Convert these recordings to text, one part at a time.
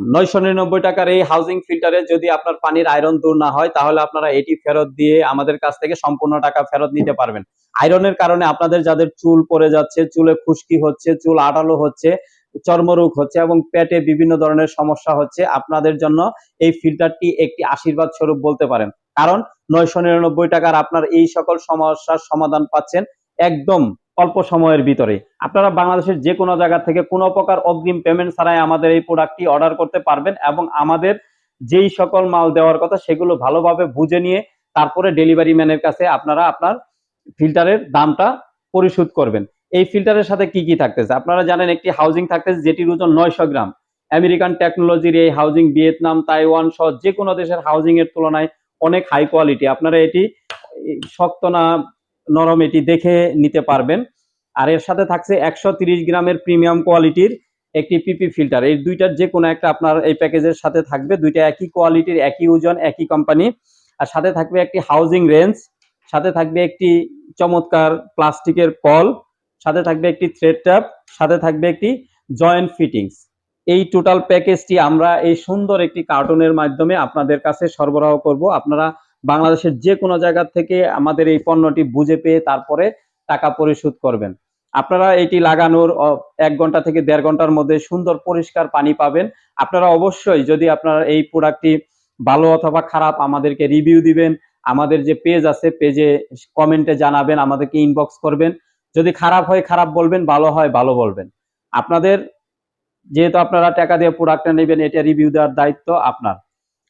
নয়শো নিরানব্বই টাকার এই হাউজিং ফিল্টারে যদি আপনার পানির আয়রন দূর না হয়, তাহলে আপনারা এটি ফেরত দিয়ে আমাদের কাছ থেকে সম্পূর্ণ টাকা ফেরত নিতে পারবেন। আয়রনের কারণে আপনাদের যাদের চুল পড়ে যাচ্ছে, চুলে খুশকি হচ্ছে, চুল আটালো হচ্ছে, চর্মরোগ হচ্ছে এবং পেটে বিভিন্ন ধরনের সমস্যা হচ্ছে, আপনাদের জন্য এই ফিল্টারটি একটি আশীর্বাদ স্বরূপ বলতে পারেন। কারণ নয়শো নিরানব্বই টাকার আপনার এই সকল সমস্যার সমাধান পাচ্ছেন একদম অল্প সময়ের ভিতরে। আপনারা বাংলাদেশের যে কোনো জায়গা থেকে কোনো প্রকার অগ্রিম পেমেন্ট ছাড়াই আমাদের এই প্রোডাক্টটি অর্ডার করতে পারবেন এবং আমাদের যেই সকল মাল দেওয়ার কথা সেগুলো ভালোভাবে বুঝে নিয়ে তারপরে ডেলিভারি ম্যানের কাছে আপনারা আপনার ফিল্টারের দামটা পরিশোধ করবেন। এই ফিল্টারের সাথে কি কি থাকতেছে? আপনারা জানেন একটি হাউজিং থাকতেছে যেটির ওজন নয়শো গ্রাম। আমেরিকান টেকনোলজির এই হাউজিং ভিয়েতনাম তাইওয়ান সহ যে কোনো দেশের হাউজিং এর তুলনায় অনেক হাই কোয়ালিটি আপনারা এটি শক্ত না নরম এটি দেখে নিতে পারবেন। আর এর সাথে থাকছে একশো গ্রামের প্রিমিয়াম কোয়ালিটির একটি পিপি ফিল্টার। এই দুইটার যে কোনো একটা আপনার এই প্যাকেজের সাথে থাকবে। দুইটা একই কোয়ালিটির, একই ওজন, একই কোম্পানি। আর সাথে থাকবে একটি হাউজিং রেঞ্জ, সাথে থাকবে একটি চমৎকার প্লাস্টিকের কল, সাথে থাকবে একটি থ্রেড ট্যাপ, সাথে থাকবে একটি জয়েন্ট ফিটিংস। এই টোটাল প্যাকেজটি আমরা এই সুন্দর একটি কার্টুনের মাধ্যমে আপনাদের কাছে সরবরাহ করব। আপনারা বাংলাদেশের যে কোনো জায়গা থেকে আমাদের এই পণ্যটি বুঝে পেয়ে তারপরে টাকা পরিশোধ করবেন। আপনারা এটি লাগানোর এক ঘণ্টা থেকে দেড় ঘণ্টার মধ্যে সুন্দর পরিষ্কার পানি পাবেন। আপনারা অবশ্যই যদি আপনারা এই প্রোডাক্টটি ভালো অথবা খারাপ আমাদেরকে রিভিউ দিবেন, আমাদের যে পেজ আছে পেজে কমেন্টে জানাবেন, আমাদেরকে ইনবক্স করবেন। যদি খারাপ হয়, খারাপ বলবেন, ভালো হয়, ভালো বলবেন। আপনাদের, যেহেতু আপনারা টাকা দিয়ে প্রোডাক্টটা নেবেন, এটা রিভিউ দেওয়ার দায়িত্ব আপনার।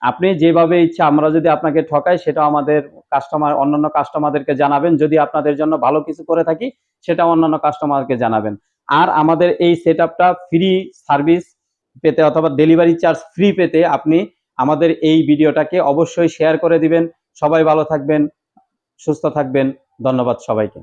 আপনি যেভাবে ইচ্ছা, আমরা যদি আপনাকে ঠকাই, সেটা আমাদের কাস্টমার অন্যান্য কাস্টমারদেরকে জানাবেন। যদি আপনাদের জন্য ভালো কিছু করে থাকি, সেটা অন্যান্য কাস্টমারকে জানাবেন। আর আমাদের এই সেট ফ্রি সার্ভিস পেতে অথবা ডেলিভারি চার্জ ফ্রি পেতে আপনি আমাদের এই ভিডিওটাকে অবশ্যই শেয়ার করে দিবেন। সবাই ভালো থাকবেন, সুস্থ থাকবেন। ধন্যবাদ সবাইকে।